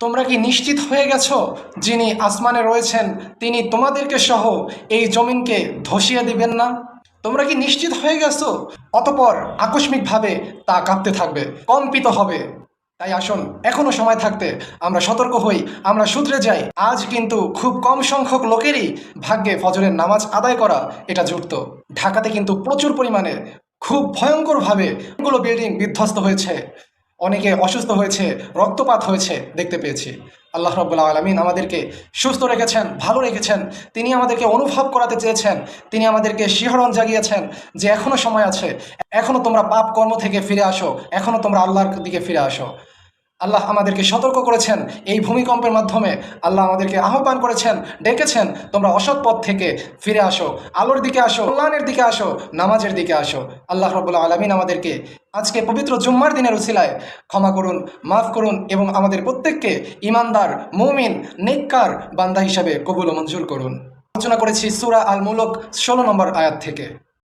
তোমরা কি নিশ্চিত হয়ে গেছ? যিনি আসমানে রয়েছেন, তিনি তোমাদেরকে সহ এই জমিনকে ধসিয়ে দিবেন না? তোমরা কি নিশ্চিত হয়ে গেছো? অতপর আকস্মিকভাবে তা কাঁপতে থাকবে, কম্পিত হবে। তাই আসুন, এখনও সময় থাকতে আমরা সতর্ক হই, আমরা সূত্রে যাই। আজ কিন্তু খুব কম সংখ্যক লোকেরই ভাগ্যে ফজরের নামাজ আদায় করা এটা জুটত ঢাকাতে কিন্তু প্রচুর পরিমাণে খুব ভয়ঙ্করভাবে গুলো বিল্ডিং বিধ্বস্ত হয়েছে। অনেকে অসুস্থ হয়েছে, রক্তপাত হয়েছে দেখতে পেয়েছি। আল্লাহ রব্বুল্লা আলমিন আমাদেরকে সুস্থ রেখেছেন, ভালো রেখেছেন। তিনি আমাদেরকে অনুভব করাতে চেয়েছেন, তিনি আমাদেরকে শিহরণ জাগিয়েছেন যে এখনও সময় আছে এখনও তোমরা পাপ কর্ম থেকে ফিরে আসো এখনও তোমরা আল্লাহর দিকে ফিরে আসো। আল্লাহ আমাদেরকে সতর্ক করেছেন এই ভূমিকম্পের মাধ্যমে। আল্লাহ আমাদেরকে আহ্বান করেছেন, ডেকেছেন, তোমরা অসৎ পথ থেকে ফিরে আসো, আলোর দিকে আসো, কল্যাণের দিকে আসো, নামাজের দিকে আসো। আল্লাহ রবুল্লা আলমিন আমাদেরকে আজকে পবিত্র জুম্মার দিনের উসিলায় ক্ষমা করুন, মাফ করুন এবং আমাদের প্রত্যেককে ইমানদার মুমিন, নেককার বান্দা হিসাবে কবুল মঞ্জুর করুন। আলোচনা করেছি সুরা আল মুলক ষোলো নম্বর আয়াত থেকে।